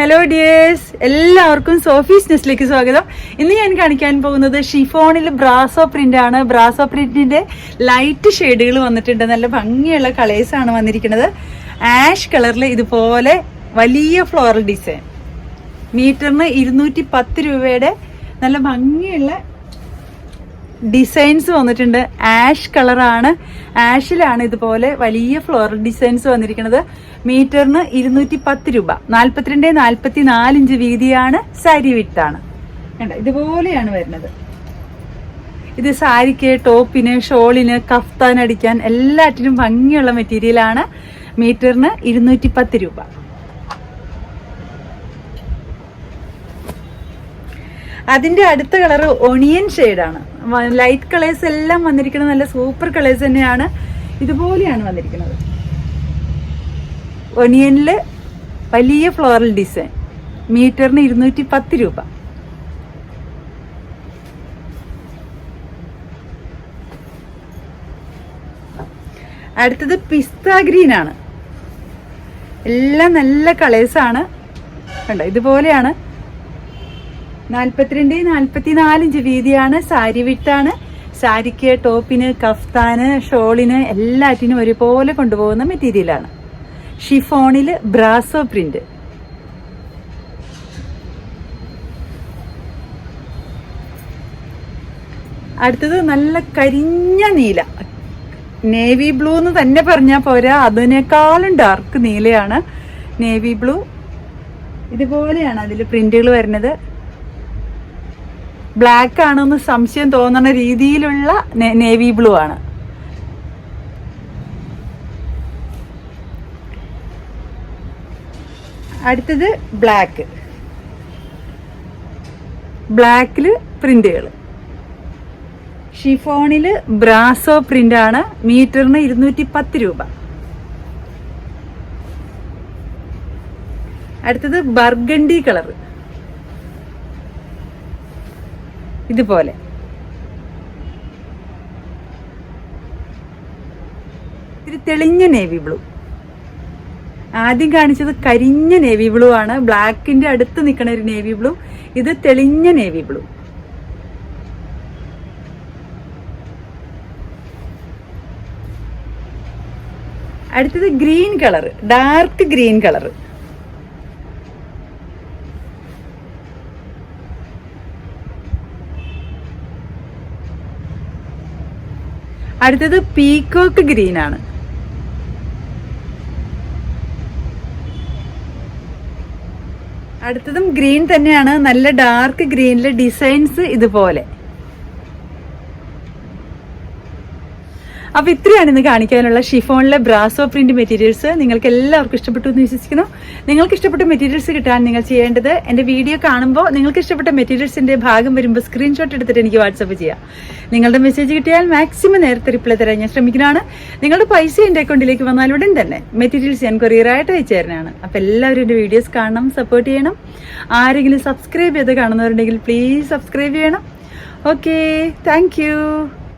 Hello dears എല്ലാവർക്കും Sophie's നെസ്റ്റിലേക്ക് സ്വാഗതം. ഇന്ന് ഞാൻ കാണിക്കാൻ പോകുന്നത് ഷിഫോണിൽ ബ്രാസോ പ്രിന്റ് ആണ്. ബ്രാസോ പ്രിന്റിന്റെ ലൈറ്റ് ഷെയ്ഡുകൾ വന്നിട്ടുണ്ട്. നല്ല ഭംഗിയുള്ള കളേഴ്സ് ആണ് വന്നിരിക്കുന്നത്. ആഷ് കളറിൽ ഇതുപോലെ വലിയ ഫ്ലോറൽ ഡിസൈൻ മീറ്ററിന് ഇരുന്നൂറ്റി പത്ത് രൂപയുടെ നല്ല ഭംഗിയുള്ള ഡിസൈൻസ് വന്നിട്ടുണ്ട്. ആഷ് കളറാണ്. ആഷിലാണ് ഇതുപോലെ വലിയ ഫ്ലോറൽ ഡിസൈൻസ് വന്നിരിക്കുന്നത്. മീറ്ററിന് ഇരുന്നൂറ്റി പത്ത് രൂപ. നാൽപ്പത്തിരണ്ട് നാൽപ്പത്തി നാലിഞ്ച് വീതിയാണ്. സാരി വിട്ടാണ്. ഇതുപോലെയാണ് വരുന്നത്. ഇത് സാരിക്ക് ടോപ്പിന് ഷോളിന് കഫ്താൻ അടിക്കാൻ എല്ലാറ്റിനും ഭംഗിയുള്ള മെറ്റീരിയലാണ്. മീറ്ററിന് ഇരുന്നൂറ്റി പത്ത് രൂപ. അതിന്റെ അടുത്ത കളർ ഒണിയൻ ഷെയ്ഡാണ്. ലൈറ്റ് കളേഴ്സ് എല്ലാം വന്നിരിക്കുന്നത് നല്ല സൂപ്പർ കളേഴ്സ് തന്നെയാണ് ഇതുപോലെയാണ് വന്നിരിക്കുന്നത്. ഒനിയനിൽ വലിയ ഫ്ലോറൽ ഡിസൈൻ മീറ്ററിന് ഇരുന്നൂറ്റി പത്ത് രൂപ. അടുത്തത് പിസ്ത ഗ്രീൻ ആണ്. എല്ലാം നല്ല കളേഴ്സാണ് കണ്ടോ? ഇതുപോലെയാണ് നാൽപ്പത്തിരണ്ട് നാൽപ്പത്തി ഇഞ്ച് വീതിയാണ്. സാരി വിട്ടാണ്. സാരിക്ക് ടോപ്പിന് കഫ്താന് ഷോളിന് എല്ലാറ്റിനും ഒരുപോലെ കൊണ്ടുപോകുന്ന മെറ്റീരിയലാണ്. ഷിഫോണിൽ ബ്രാസോ പ്രിന്റ്. അടുത്തത് നല്ല കരിഞ്ഞ നീല. നേവി ബ്ലൂ എന്ന് തന്നെ പറഞ്ഞാൽ പോരാ. അതിനേക്കാളും ഡാർക്ക് നീലയാണ്. Navy blue. ഇതുപോലെയാണ് അതിൽ പ്രിന്റുകൾ വരുന്നത്. ബ്ലാക്ക് ആണെന്ന് സംശയം തോന്നുന്ന രീതിയിലുള്ള നേവി ബ്ലൂ ആണ്. അടുത്തത് ബ്ലാക്ക് ബ്ലാക്കിൽ പ്രിന്റുകൾ ഷിഫോണിൽ ബ്രാസോ പ്രിന്റ് ആണ് മീറ്ററിന് ഇരുന്നൂറ്റി പത്ത് രൂപ. അടുത്തത് ബർഗണ്ടി കളർ ഇതുപോലെ. ഇത്തിരി തെളിഞ്ഞ നേവി ബ്ലൂ. ആദ്യം കാണിച്ചത് കരിഞ്ഞ നേവി ബ്ലൂ ആണ്. ബ്ലാക്കിന്റെ അടുത്ത് നിൽക്കുന്ന ഒരു നേവി ബ്ലൂ. ഇത് തെളിഞ്ഞ നേവി ബ്ലൂ. അടുത്തത് green colour dark green colour അടുത്തത് പീക്കോക്ക് ഗ്രീൻ ആണ് അടുത്തതും ഗ്രീൻ തന്നെയാണ്. നല്ല ഡാർക്ക് ഗ്രീനിലെ ഡിസൈൻസ് ഇതുപോലെ. അപ്പൊ ഇത്രയാണ് ഇന്ന് കാണിക്കാനുള്ള ഷിഫോണിലെ ബ്രാസോ പ്രിന്റ് മെറ്റീരിയൽസ് നിങ്ങൾക്ക് എല്ലാവർക്കും ഇഷ്ടപ്പെട്ടു എന്ന് വിശ്വസിക്കുന്നു. നിങ്ങൾക്ക് ഇഷ്ടപ്പെട്ട മെറ്റീരിയൽസ് കിട്ടാൻ നിങ്ങൾ ചെയ്യേണ്ടത് എന്റെ വീഡിയോ കാണുമ്പോൾ നിങ്ങൾക്ക് ഇഷ്ടപ്പെട്ട മെറ്റീരിയൽസിന്റെ ഭാഗം വരുമ്പോൾ സ്ക്രീൻഷോട്ട് എടുത്തിട്ട് എനിക്ക് വാട്സപ്പ് ചെയ്യാം. നിങ്ങളുടെ മെസ്സേജ് കിട്ടിയാൽ മാക്സിമം നേരത്തെ റിപ്ലൈ തരാൻ ഞാൻ ശ്രമിക്കുന്നതാണ്. നിങ്ങളുടെ പൈസ എന്റെ അക്കൗണ്ടിലേക്ക് വന്നാൽ ഉടൻ തന്നെ മെറ്റീരിയൽസ് ഞാൻ കൊറിയറായിട്ട് അയച്ചു തരുന്നതാണ്. അപ്പൊ എല്ലാവരും എന്റെ വീഡിയോസ് കാണണം സപ്പോർട്ട് ചെയ്യണം. ആരെങ്കിലും സബ്സ്ക്രൈബ് ചെയ്ത് കാണുന്നവരുണ്ടെങ്കിൽ പ്ലീസ് സബ്സ്ക്രൈബ് ചെയ്യണം. Okay thank